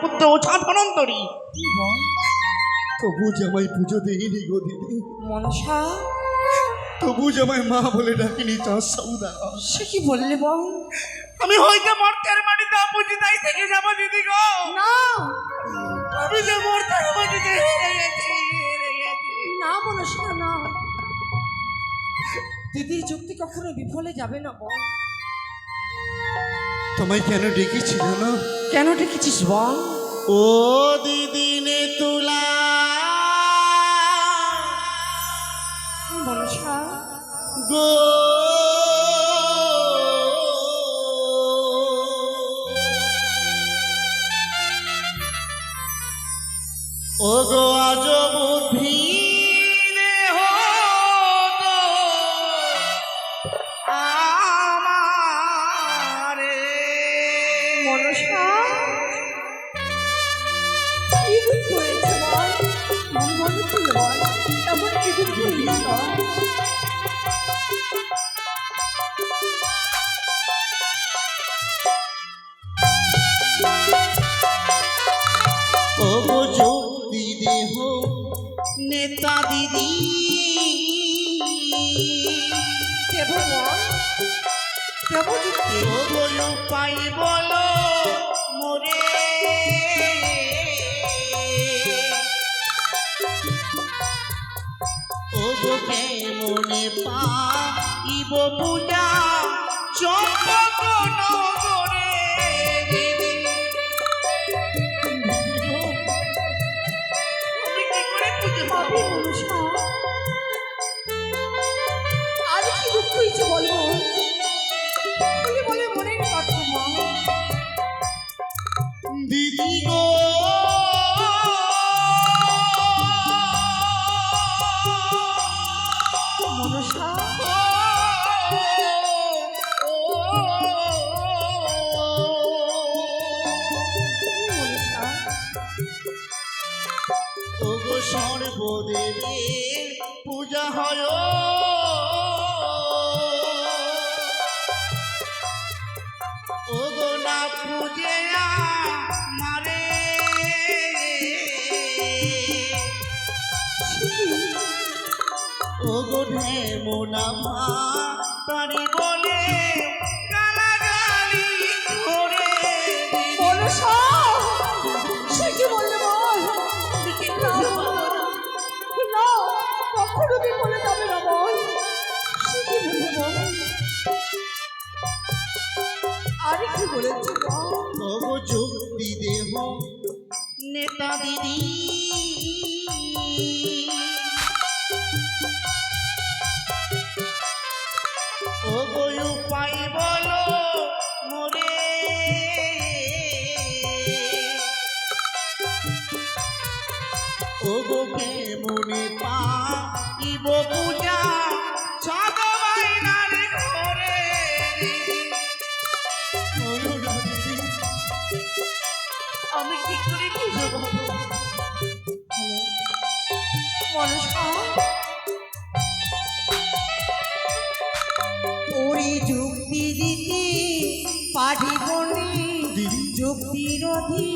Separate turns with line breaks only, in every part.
পুত্র ছাদ অনন্তরী।
তবু জামাই পুজো দেয়নি গো দিদি।
মনসা?
তবু জামাই মা বলে ডাকিনি চাঁদ সৌদা।
সে কি বললে বল? আমি হয়তো মর্তের মাটিতে অপূজিতাই থেকে যাব দিদি গো।
না।
আমি যে মর্তের গেছি
না মনসা না। দিদির যুক্তি কখনো বিফলে যাবে না বল।
তোমায় কেন ডেকেছি জানো
কেন ডেকেছিস বল?
ও দিদিনে তুলা।
মনসা
গো দেহ নেতা দিদি।
দেব
ও গো উপায় বলো মোরে। পাইব পূজা? চম্পক নগরে
আমি কি করে খুঁজে পাবো
সর্বদেবের পূজা হয়। ওগো না পূজে মারে। ওগো ঢেমনা মা তারি বলে
আর কি বলেছে বল
ওগো যুক্তি দেহ। নেতা দিদি। উপায় বলো মোরে। কেমনে পাইব
আমি ঠিক করে নিয়ে যাব
মনসা? ওরে যুক্তি দিতে
দিদি।
যুক্তির
তুমি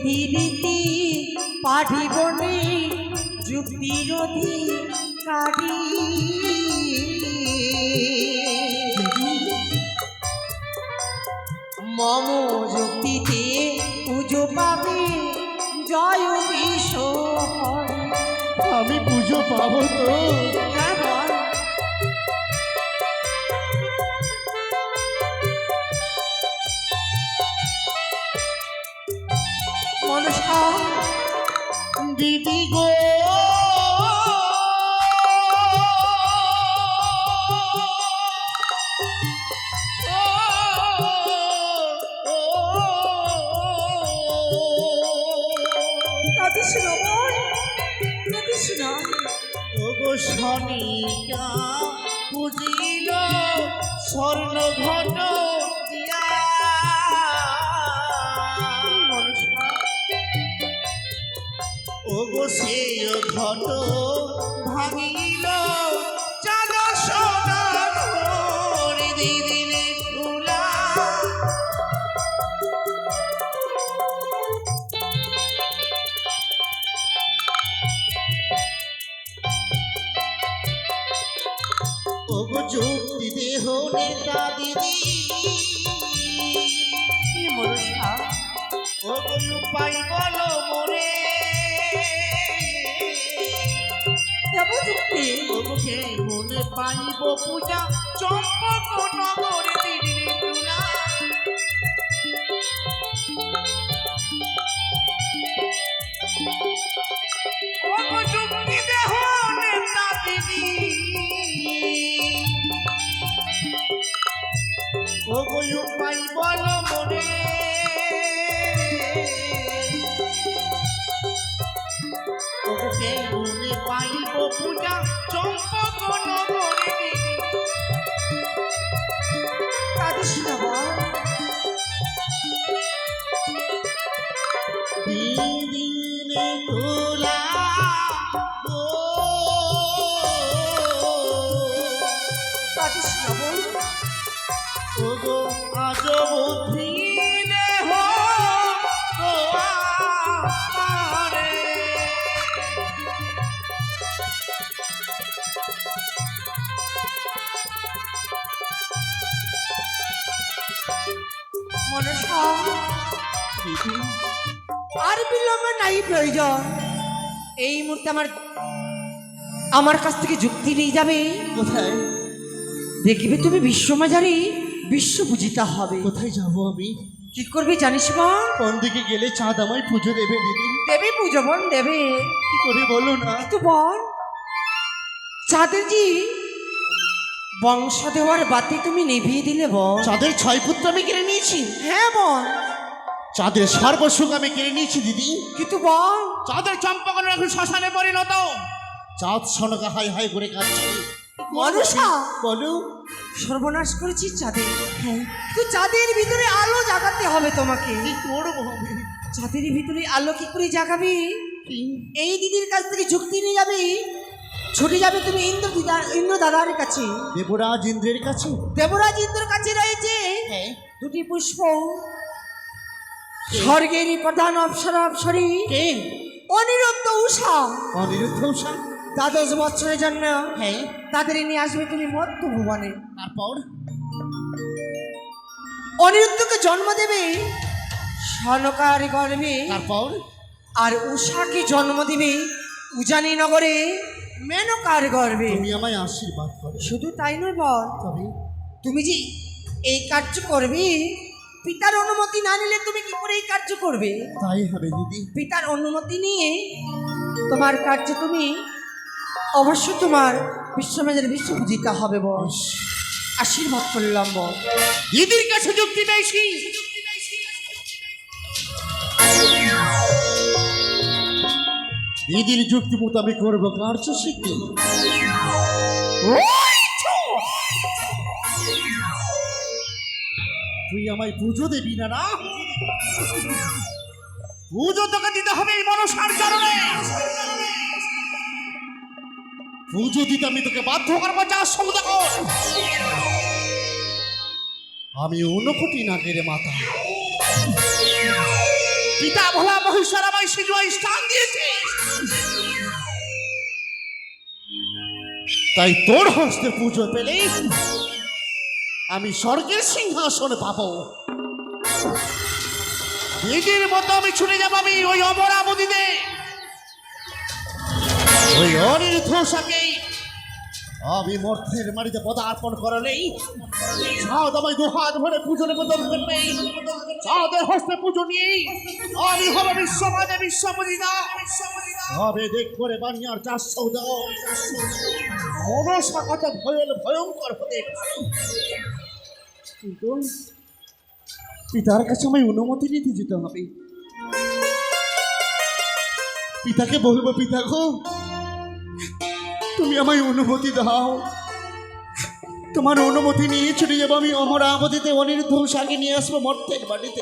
যুক্তি দিতে পারিব যুক্তির অধিকারী মম যুক্তিতে পুজো পাবে, জয় বিশ্ব
আমি পুজো পাবো তো। স্বর্ণ ঘট ও
মনসা
ওগো সে ঘট ভাঙিল ওকে মনে পাইব পূজা চম্পক নগরে দিদিরে তুলা। ওগো যুক্তি দেহ
এই মুহূর্তে আমার আমার কাছ থেকে যুক্তি নিয়ে যাবে।
কোথায়?
দেখবে তুমি বিশ্বমাজারে বিশ্ব পূজিতা হবে।
কোথায় যাব আমি?
কি করবে জানিস মা?
কোন দিকে গেলে চাঁদ আমায় পুজো দেবে দিদি?
দেবে পুজো বোন দেবে।
কি করে বলো না?
তো বল। চাঁদের জি বংশ দেওয়ার বাতি তুমি নিভিয়ে দিলে বল।
চাঁদের ছয় পুত্র আমি কিনে নিয়েছি।
হ্যাঁ বল।
চাঁদের সর্বসুখ আমি কেড়ে নিয়েছি দিদি।
কিন্তু বল।
চাঁদের চম্পকন এখন শ্মশানে পরিণত।
চাঁদ সনকা হাই হাই করে কাঁদছে।
মনসা।
বলো।
সর্বনাশ করেছিস চাঁদের হ্যাঁ তো চাঁদের ভিতরে আলো জাগাতে হবে তোমাকে।
কি করব আমি?
চাঁদের ভিতরে আলো কি করে জাগাবি? এই দিদির কাছ থেকে যুক্তি নিয়ে যাবি। ছুটে যাবে তুমি ইন্দ্র দিদা ইন্দ্র দাদার কাছে।
দেবরাজ ইন্দ্রের কাছে?
দেবরাজ ইন্দ্রের কাছে রয়েছে।
হ্যাঁ।
দুটি পুষ্প। স্বর্গের প্রধান অপসর অপসরী।
কে?
অনিরুদ্ধ উষা
অনিরুদ্ধ উষা
দ্বাদশ বছরের জন্য
হ্যাঁ।
তাদের নিয়ে আসবে তুমি মধ্য ভুবনে
তারপর?
অনিরুদ্ধকে জন্ম দেবে সনকার গর্ভে।
তারপর?
আর উষাকে জন্ম দেবে উজানি নগরে মেনকার গর্বে
তুমি আমায় আশীর্বাদ করো।
শুধু তাই নয় বল
তবে?
তুমি যে এই কার্য করবে পিতার অনুমতি না নিলে তুমি কি করে এই কার্য করবে?
তাই হবে দিদি।
পিতার অনুমতি নিয়ে তোমার কার্য তুমি অবশ্য তোমার বিশ্বমেজের বিশ্ব পূজিতা হবে বস আশীর্বাদ করলাম বল।
দিদির কাছে যুক্তি পেয়েছি
দিদির যুক্তি মতো আমি করব কার্য সিদ্ধি তুই আমায় পুজো দেবি না না
পুজো তোকে দিতে হবে এই মনসার চরণে
পুজো দিতে আমি তোকে বাধ্য
করব যা সৌদা কর
আমি ঊনকোটি নাগের মাতা।
পিতা ভোলা মহেশ্বর আমায় সিজুয়ায় স্থান দিয়েছে।
তাই তোর হস্তে পুজো পেলে আমি স্বর্গের সিংহাসন পাবো।
নিজের মতো আমি ছুটে যাব আমি ওই অমরাবতীতে
ওই অনিরুদ্ধ সাকেই আমি মর্থের মাটিতে পদার্পণ করালেই চাঁদ আমায় দু হাত ভরে পুজোর বদল করবে। চাঁদের হস্তে পুজো নিয়েই
আমি হব বিশ্বমাদে বিশ্বপতিতা
হবে দেখ করে বানিয়ার চাষ সৌদা মনসা কত ভয়ল, ভয়ঙ্কর হতে। পিতার কাছে আমায় অনুমতি নিতে যেতে হবে। পিতাকে বলব, পিতা গো,
তুমি আমায় অনুমতি দাও। তোমার অনুমতি নিয়ে ছুটে যাব আমি অমরাবতীতে অনির্ধ্বসাকে নিয়ে আসব মর্তের বাড়িতে।